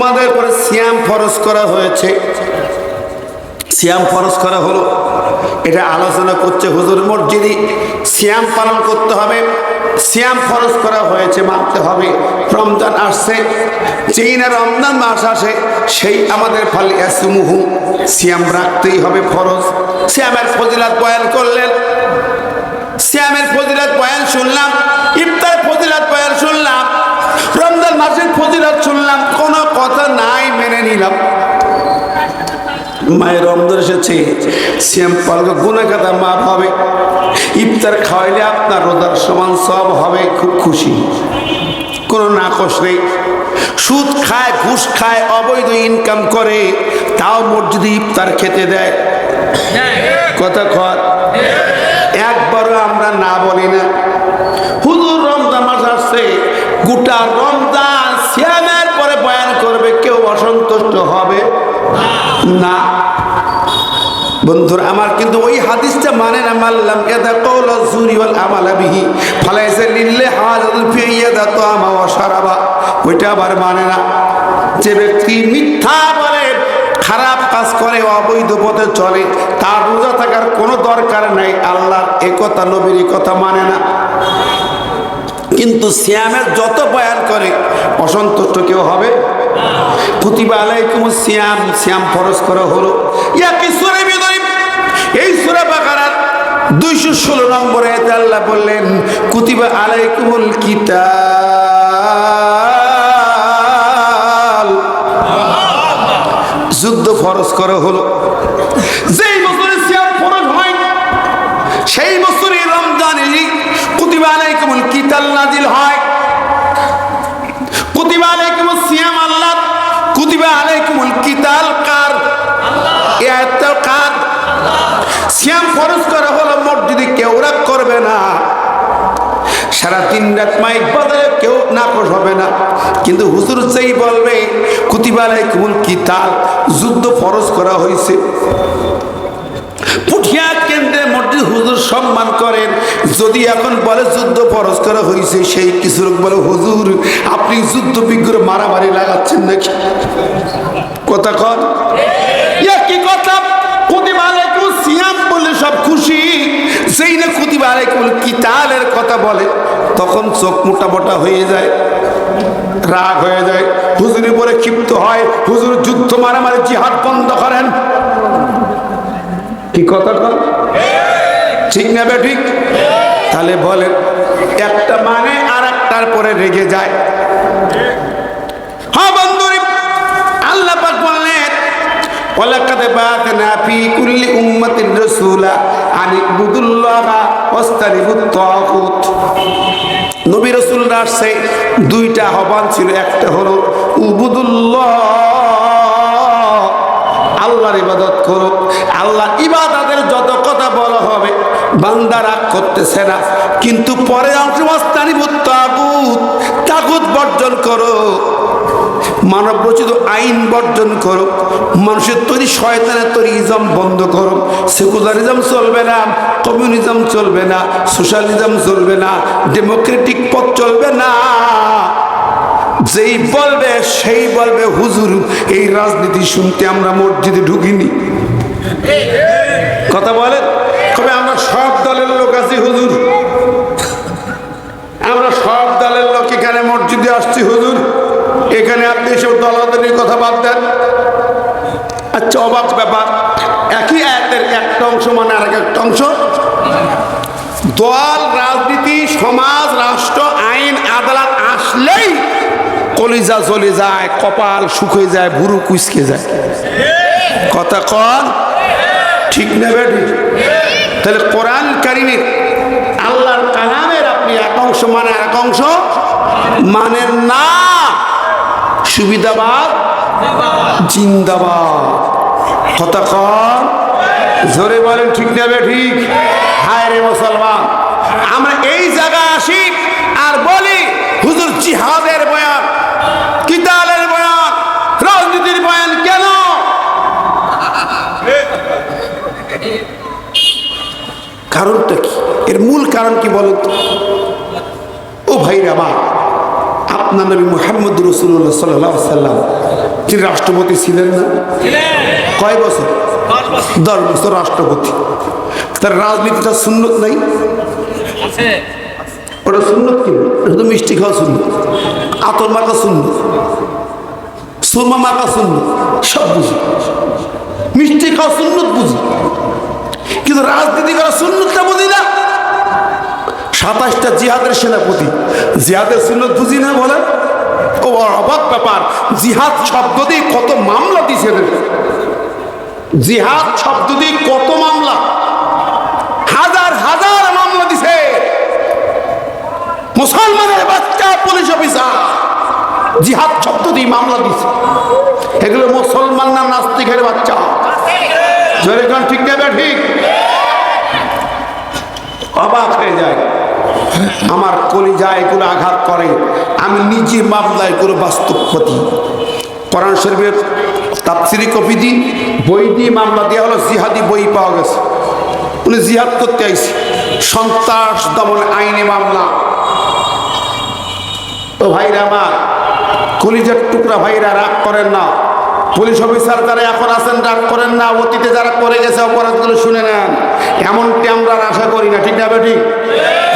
তোমাদের উপরে সিয়াম ফরজ করা হয়েছে। সিয়াম ফরজ করা হলো। এটা আলোচনা করছে হুজুর মসজিদে। সিয়াম পালন করতে হবে। সিয়াম ফরজ করা হয়েছে মানতে হবে। রমজান আসছে। না রমজান মাস আসে, সেই আমাদের ফালি এসমুহু সিয়াম রাখতেই হবে ফরজ। সিয়ামের ফজিলাত বয়ান করলেন। সিয়ামের ফজিলাত বয়ান শুনলাম ইফতার ফজিলাত বয়ান শুনলাম রমজান মাসের ফজিলাত শুনলাম কোনো কথা নাই মেনে নিলাম। মায়ের রমজান এসেছে, সিয়াম পালকে গুণাকাতা মাপ হবে। ইফতার খাওয়াইলে আপনার রোজার সমান সব হবে, খুব খুশি। কোনো নাকশ নেই। সুদ খায়, ঘুষ খায়, অবৈধ ইনকাম করে, তাও মসজিদে ইফতার খেতে দেয়। কথা কর একবারও আমরা না বলি না। হুজুর রমজান মাস আসছে, গোটা না বন্ধুরা, আমার কিন্তু ওই হাদিসটা মানে না, মানলাম, এদা কৌল জুরি ওয়াল আমালা বিহি। ফালাইসে লিল্লে হাজাতুল ফি ইয়াদা তো আমা ওয়া শারাবা। ওইটা আবার মানে না, যে ব্যক্তি মিথ্যা বলে, খারাপ কাজ করে, অবৈধ পথে চলে, তার রোজা থাকার কোনো দরকার নাই, আল্লাহর এ কথা, নবীর কথা মানে না। কিন্তু সিয়ামের যত বয়ান করে, অসন্তুষ্ট কেউ হবে? কুতিবা আলাইকুম সিয়াম সিয়াম ফরজ করা হলো। ইয়া কি সুরে বিদরিব এই সুরা বাকারার দুইশো ষোলো নম্বরে আল্লাহ বললেন, কুতিবা আলাইকুমুল কিতাল। যুদ্ধ ফরজ করা হলো। যেই বছরে সিয়াম ফরজ হয়, সেই বছরই রমজানেরই কুতিবা আলাইকুমুল কিতাল নাজিল হয়। কিতাল কার? কার? শ্যাম ফরজ করা হলো মসজিদে কেউ রাগ করবে না। সারা তিন রাত মাইক বাজারে কেউ নাকশ হবে না। কিন্তু হুজুর চেয়ে বলবে, কুতিবা কি কিতাল, যুদ্ধ ফরজ করা হয়েছে। পুঠিয়া কেন্দ্রে মসজিদ হুজুর সম্মান করেন। যদি এখন বলে যুদ্ধ ফরজ করা হয়েছে সেই কিছু লোক বলে, হুজুর, আপনি যুদ্ধ বিগ্রহ মারামারি লাগাচ্ছেন নাকি? কথা কন। কি কথা বলে সব খুশি। না কিতালের কথা বলে, তখন চোখ মোটা মোটা হয়ে যায়, রাগ হয়ে যায়। হুজুরের পরে ক্ষিপ্ত হয়, হুজুর, যুদ্ধ মারামারি জিহাদ বন্ধ করেন। কি কথা কন? ঠিক না ঠিক? তাহলে বলেন, একটা মানে আর একটার পরে রেগে যায়। হ্যাঁ আল্লাহ পাক রাসূলরা আসছে, দুইটা আহ্বান ছিল, একটা হলো, উবুদুল্লাহ, আল্লাহর ইবাদত করো, আল্লাহ ইবাদতের যত কথা বলা হবে বান্দা রাগ করতেছে না। কিন্তু পরে তাগুত বর্জন করো। মানব রচিত আইন বর্জন করো। মানুষের তৈরি শয়তানের তৈরি ইজম বন্ধ করো। সেকুলারিজম চলবে না, কমিউনিজম চলবে না, সোশ্যালিজম চলবে না, ডেমোক্রেটিক পথ চলবে না। যেই বলবে, সেই বলবে, হুজুর, এই রাজনীতি শুনতে আমরা মসজিদে ঢুকিনি। কথা বলেন তবে আমরা সব দলের লোক আছি হুজুর। আমরা সব দলের লোক এখানে মসজিদে আসছি হুজুর। এখানে আপনি সব দলাদলির কথা বাদ দেন। আচ্ছা অবাক ব্যাপার। একই আয়াতের একটা অংশ মানে আর একটা অংশ। দল, রাজনীতি, সমাজ, রাষ্ট্র, আইন, আদালত আসলেই কলিজা চলে যায়, কপাল শুকিয়ে যায়, ভুরু কুচকে যায়। কথা কন? ঠিক নেবে তাহলে কোরআন কারিমের আল্লাহর কালামের আপনি এক অংশ মানে এক অংশ মানেন না। সুবিধাবাদ? জিন্দাবাদ। কথা কর জোরে বলেন, ঠিক না বে ঠিক? হায় রে মুসলমান। আমরা এই জায়গায় আসি আর বলি হুজুর জিহাদের বয়ান কিতালের বয়ান রাজনীতির বয়ান কেন কারণটা কি এর মূল কারণ কি বলুন ও ভাইরা আমার, আপনার নবী মোহাম্মদ রসুল্লাহ সাল্লাহ সাল্লাম তিনি রাষ্ট্রপতি ছিলেন না? কয় বছর? দশ বছর রাষ্ট্রপতি। তার রাজনীতিটা সুন্নত নাই? ওটা সুন্নত কি? শুধু মিষ্টি খাওয়া সুন্নত। আতর মাখা সুন্নত। সুরমা মাখা সুন্নত। সব বুঝি। মিষ্টি খাওয়া সুন্নত বুঝি। কিন্তু রাজনীতি করা সুন্নতটা বুঝি না? সাতাশটা জিহাদের সেনাপতি। জিহাদের সুন্নত বুঝি না বলেন ও অবাক ব্যাপার, জিহাদ শব্দ দিয়ে কত মামলা দিছে। জিহাদ শব্দ দিয়ে কত মামলা? হাজার হাজার মামলা দিছে। মুসলমানের বাচ্চা, পুলিশ অফিসার, জিহাদ শব্দ দিয়ে মামলা দিছে। এগুলো মুসলমান না নাস্তিকের বাচ্চা? জোরে ঠিক নেবে ঠিক? অবাক হয়ে যায়। আমার কলিজা এগুলো আঘাত করে। আমি নিজে মামলা এগুলো ক্ষতি কোরআন শরীফের তাপসিরি কপি দিই বই দিয়ে মামলা দেওয়া হলো, জিহাদি বই পাওয়া গেছে। উনি জিহাদ করতে আইসি সন্ত্রাস দমন আইনে মামলা। তো ভাইরা আমার, কলিজার টুকরা ভাইরা রাগ করেন না। পুলিশ অফিসার যারা এখন আছেন, রাগ করেন না, অতীতে যারা করে গেছে, অপরাধগুলো শুনে নেন। এমনটি আমরা আশা করি না, ঠিক না বেঠিক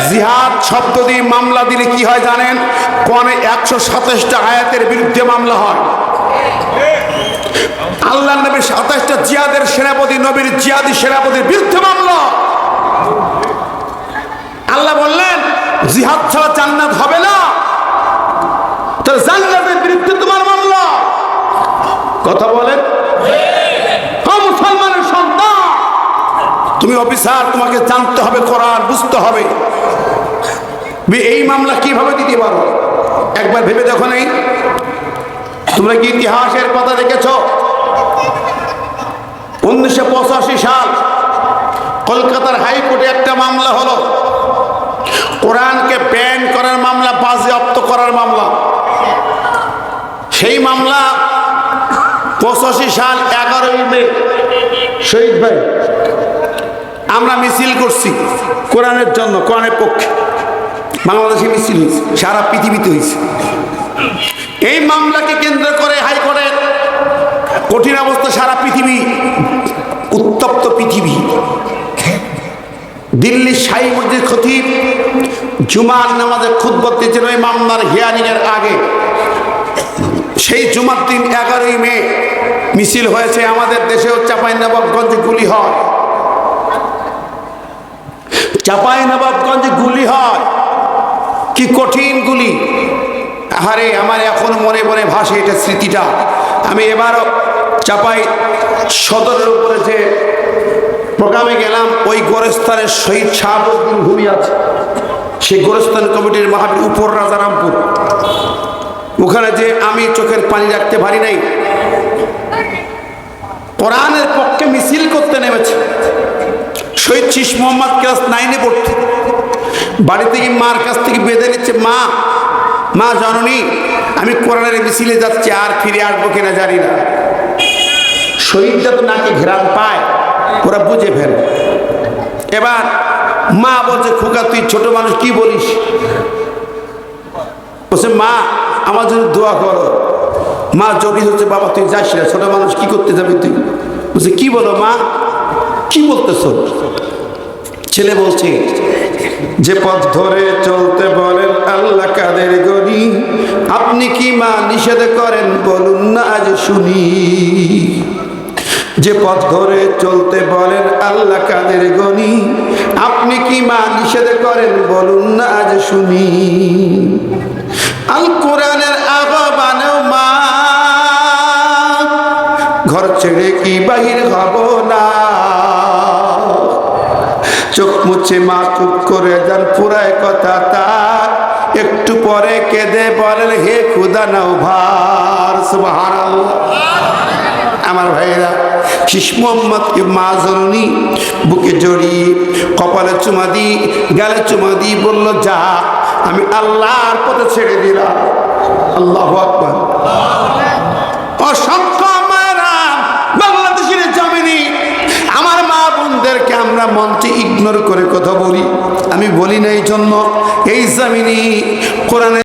জিহাদ শব্দ দিয়ে মামলা দিলে কি হয় জানেন? কনে একশো সাতাশটা আয়াতের বিরুদ্ধে মামলা হয়। আল্লাহ নবীর সাতাশটা জিয়াদের সেনাপতি, নবীর জিয়াদি সেনাপতির বিরুদ্ধে মামলা। আল্লাহ বললেন, জিহাদ ছাড়া জান্নাত হবে না। তাহলে জান্নাতের বিরুদ্ধে তোমার মামলা কথা বলেন ও মুসলমানের সন্তান তুমি অফিসার, তোমাকে জানতে হবে, কোরআন বুঝতে হবে। বে- এই মামলা কীভাবে দিতে পারো? একবার ভেবে দেখো নেই? তোমরা কি ইতিহাসের কথা দেখেছ? উনিশশো পঁচাশি সাল কলকাতার হাইকোর্টে একটা মামলা হলো। কোরআনকে ব্যান করার মামলা, বাজেয়াপ্ত করার মামলা। সেই মামলা পঁচাশি সাল এগারোই মে, শহীদ ভাই আমরা মিছিল করছি কোরআনের জন্য, কোরআনের পক্ষে। বাংলাদেশে মিছিল হয়েছে, সারা পৃথিবীতে হয়েছে। এই মামলাকে কেন্দ্র করে হাইকোর্টের কঠিন অবস্থা সারা পৃথিবী, উত্তপ্ত পৃথিবী। দিল্লির শাহী মসজিদ খতিব জুমার নামাজে খুদ্বত দিয়েছেন ওই মামলার হিয়ারিং এর আগে। সেই জুমার দিন এগারোই মে মিছিল হয়েছে, আমাদের দেশেও চাপাই নবাবগঞ্জে গুলি হয়। চাপাই নবাবগঞ্জে গুলি হয়। কি কঠিন গুলি? আরে আমার এখন মনে মনে ভাসে এটা স্মৃতিটা। আমি এবারও চাপাই সদরের উপরে যে প্রোগ্রামে গেলাম, ওই গোরস্থানের শহীদ শাহাবুদ্দিন ভূমি আছে। সেই গোরস্থান কমিটির মহাবীর উপর রাজারামপুর ওখানে যে আমি চোখের পানি রাখতে পারি নাই, কোরআনের পক্ষে মিছিল করতে নেমেছে। শহীদ শীষ মোহাম্মদ ক্লাস নাইনে পড়তো বাড়ি থেকে মার কাছ থেকে বেঁধে নিচ্ছে, মা মা, জননী? আমি কোরআনের মিছিলে যাচ্ছি, আর ফিরে আসব কিনা জানি না। শহীদটা তো নাকি ঘেরান পায়, ওরা বুঝে ফেলে। এবার মা বলছে, খোকা, তুই ছোট মানুষ, কি বলিস? বলছে, মা, আমার জন্য দোয়া করো। মা জড়িত হচ্ছে, বাবা, তুই যাস না, ছোট মানুষ, কি করতে যাবি তুই? বলছে, কি বলো, মা? কি বলতেছ? ছেলে বলছে, যে পথ ধরে চলতে বলেন আল্লাহ কাদের গনি, আপনি কি মা নিষেধ করেন বলুন না আজ শুনি। যে পথ ধরে চলতে বলেন আল্লাহ কাদের গনি, আপনি কি মা নিষেধ করেন বলুন না আজ শুনি। আল কোরআনের আহ্বানেও মা, ঘর ছেড়ে কি বাহির হব? মুছে মা চুপ করে যান পুরায় কথা তার। একটু পরে কেঁদে বলেন, হে খুদা নাও ভার। সুবহানাল্লাহ। আমার ভাইয়েরা শিশ মা জননী বুকে জড়িয়ে কপালে চুমা দি, গালে চুমা দি বলল, যা, আমি আল্লাহর পথে ছেড়ে দিলাম। আল্লাহ আকবর। আমরা মনকে ইগনোর করে কথা বলি। আমি বলি না এই জন্য এই জামিনী কোরআনে